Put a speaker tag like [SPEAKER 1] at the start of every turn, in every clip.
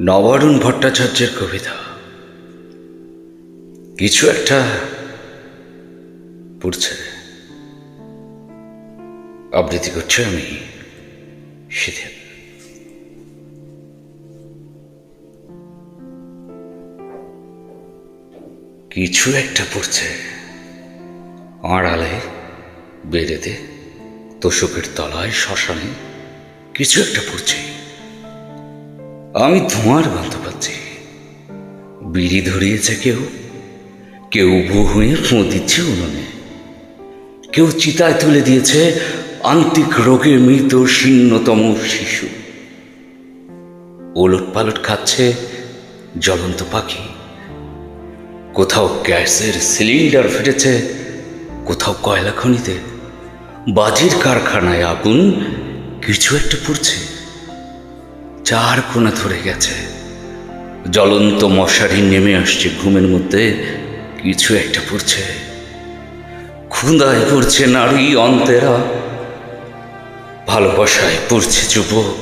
[SPEAKER 1] নবারুণ ভট্টাচার্যের কবিতা। কিছু একটা পড়ছে। আবৃত্তি করছে আমি সেদিন। কিছু একটা পড়ছে। আড়ালে, বেড়েতে, তোষকের তলায়, শ্মশানে, কিছু একটা পড়ছে। আমি ধোঁয়ার গন্ধ পাচ্ছি বিড়ি ধরিয়েছে কেউ? কেউ বহুয়ে ফোঁ দিচ্ছে উনুনে। কেউ চিতায় তুলে দিয়েছে আন্তিক রোগে মৃত শীর্ণতম শিশু। ওলট পালট খাচ্ছে জ্বলন্ত পাখি। কোথাও গ্যাসের সিলিন্ডার ফেটেছে, কোথাও কয়লা খনিতে। বাজির কারখানায় আগুন কিছু একটা পড়ছে। চার কোনা ধরে গেছে। জ্বলন্ত মশারি নেমে আসছে ঘুমের মধ্যে, কিছু একটা পড়ছে। ক্ষুদায় পড়ছে নারী অন্তেরা। ভালোবাসায় পড়ছে যুবক।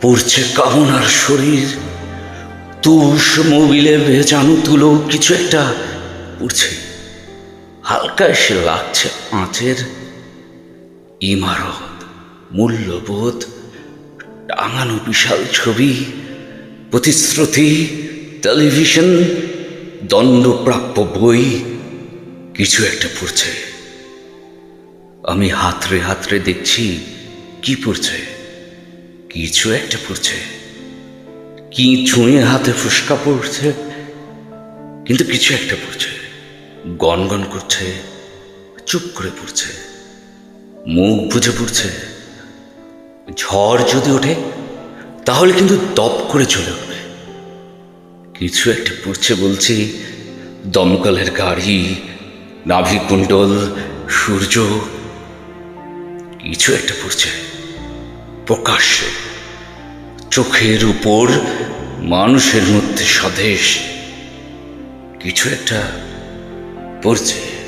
[SPEAKER 1] পড়ছে কামনার শরীর। তুষ মোবিলে ভেজানো তুলো, কিছু একটা পড়ছে। হালকা এসে লাগছে আঁচের। ইমারত, মূল্যবোধ। টাঙানো বিশাল ছবি, প্রতিশ্রুতি, টেলিভিশন, দণ্ডপ্রাপ্য বই, কিছু একটা পড়ছে। আমি হাতরে হাতরে দেখছি কি পড়ছে, কিছু একটা পড়ছে। কি ছুঁয়ে হাতে ফুসকা পড়ছে, কিন্তু কিছু একটা পড়ছে। গনগন করছে, চুপ করে পড়ছে। মুখ বুঝে পড়ছে। ঝড় যদি ওঠে, তাহলে কিন্তু দপ করে চলে উঠবে। কিছু একটা পড়ছে বলছি, দমকলের গাড়ি নাভিকুণ্ডল সূর্য, কিছু একটা পড়ছে। প্রকাশ্যে, চোখের উপর, মানুষের মধ্যে স্বদেশ, কিছু একটা পড়ছে।